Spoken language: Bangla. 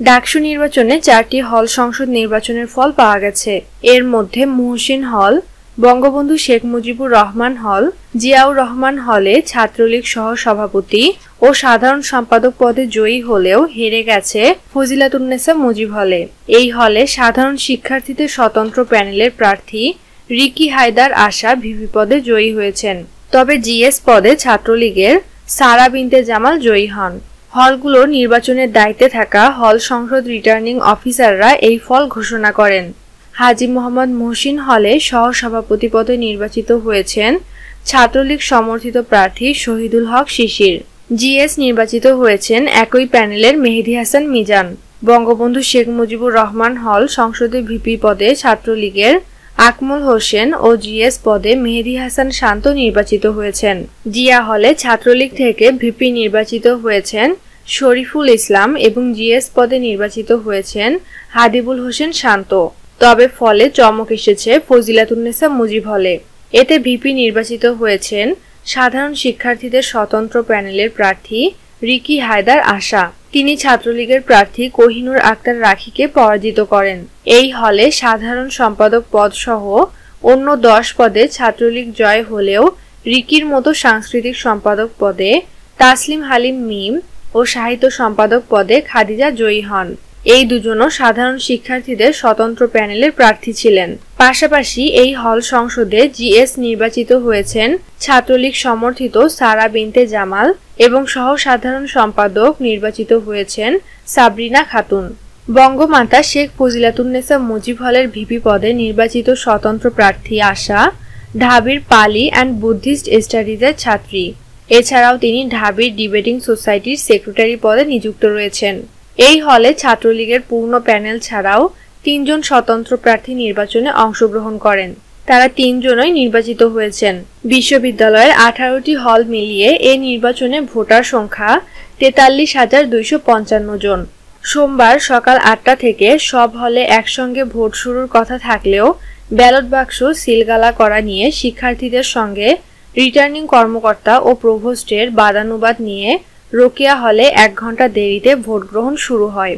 ডাকসু নির্বাচনে চারটি হল সংসদ নির্বাচনের ফল পাওয়া গেছে। এর মধ্যে মুহসিন হল, বঙ্গবন্ধু শেখ মুজিবুর রহমান হল, জিয়াউর রহমান হলে ছাত্রলীগ সহ সভাপতি ও সাধারণ সম্পাদক পদে জয়ী হলেও হেরে গেছে ফজিলাতুন্নেসা মুজিব হলে। এই হলে সাধারণ শিক্ষার্থীদের স্বতন্ত্র প্যানেলের প্রার্থী রিকি হায়দার আশা ভিভি পদে জয়ী হয়েছেন। তবে জিএস পদে ছাত্রলীগের সারা বিনতে জামাল জয়ী হন। হলগুলো নির্বাচনের দায়িত্বে থাকা হল সংসদ রিটার্নিং অফিসাররা এই ফল ঘোষণা করেন। হাজি মোহাম্মদ মহসিন হলে সহ সভাপতি পদে নির্বাচিত হয়েছেন ছাত্রলীগ সমর্থিত প্রার্থী শহীদুল হক শিশির। জিএস নির্বাচিত হয়েছেন একই প্যানেলের মেহেদি হাসান মিজান। বঙ্গবন্ধু শেখ মুজিবুর রহমান হল সংসদে ভিপি পদে ছাত্রলীগের আকমল হোসেন ও জিএস পদে মেহেদি হাসান শান্ত নির্বাচিত হয়েছেন। জিয়া হলে ছাত্রলীগ থেকে ভিপি নির্বাচিত হয়েছেন শরীফুল ইসলাম এবং জিএস পদে নির্বাচিত হয়েছেন হাদিবুল হোসেন শান্ত। তবে ফলে চমক এসেছে ফজিলাতুন্নেসা মুজিব হলে। এতে ভিপি নির্বাচিত হয়েছেন সাধারণ শিক্ষার্থীদের স্বতন্ত্র প্যানেলের প্রার্থী রিকি হায়দার আশা। তিনি ছাত্রলীগের প্রার্থী কোহিনুর আক্তার রাখিকে পরাজিত করেন। এই হলে সাধারণ সম্পাদক পদ সহ অন্য দশ পদে ছাত্রলীগ জয় হলেও রিকির মতো সাংস্কৃতিক সম্পাদক পদে তাসলিম হালিম মিম ও সাহিত্য সম্পাদক পদে খাদিজা জয়ী হন। এই দুজনও সাধারণ শিক্ষার্থীদের স্বতন্ত্র প্যানেলের প্রার্থী ছিলেন। পাশাপাশি এই হল সংসদে জিএস নির্বাচিত হয়েছেন ছাত্রলীগ সমর্থিত সারা বিনতে জামাল এবং সহ সাধারণ সম্পাদক নির্বাচিত হয়েছেন সাবরিনা খাতুন। বঙ্গমাতা শেখ ফজিলাতুন্নেসা মুজিব হলের ভিপি পদে নির্বাচিত স্বতন্ত্র প্রার্থী আশা, ঢাবির পালি অ্যান্ড বুদ্ধিস্ট স্টাডিজের ছাত্রী। এছাড়াও তিনি ঢাবির ডিবেটিং সোসাইটির সেক্রেটারি পদে নিযুক্ত রয়েছেন। এই হলে ছাত্রলীগের পূর্ণ প্যানেল ছাড়াও তিনজন স্বতন্ত্র প্রার্থী নির্বাচনে অংশগ্রহণ করেন। তারা তিনজনই নির্বাচিত হয়েছেন। বিশ্ববিদ্যালয়ের আঠারোটি হল মিলিয়ে এ নির্বাচনে ভোটার সংখ্যা তেতাল্লিশ হাজার দুইশো পঞ্চান্ন জন। সোমবার সকাল আটটা থেকে সব হলে একসঙ্গে ভোট শুরুর কথা থাকলেও ব্যালট বাক্স সিলগালা করা নিয়ে শিক্ষার্থীদের সঙ্গে রিটার্নিং কর্মকর্তা ও প্রভোস্টের বাদানুবাদ নিয়ে রোকিয়া হলে এক ঘণ্টা দেরিতে ভোট গ্রহণ শুরু হয়।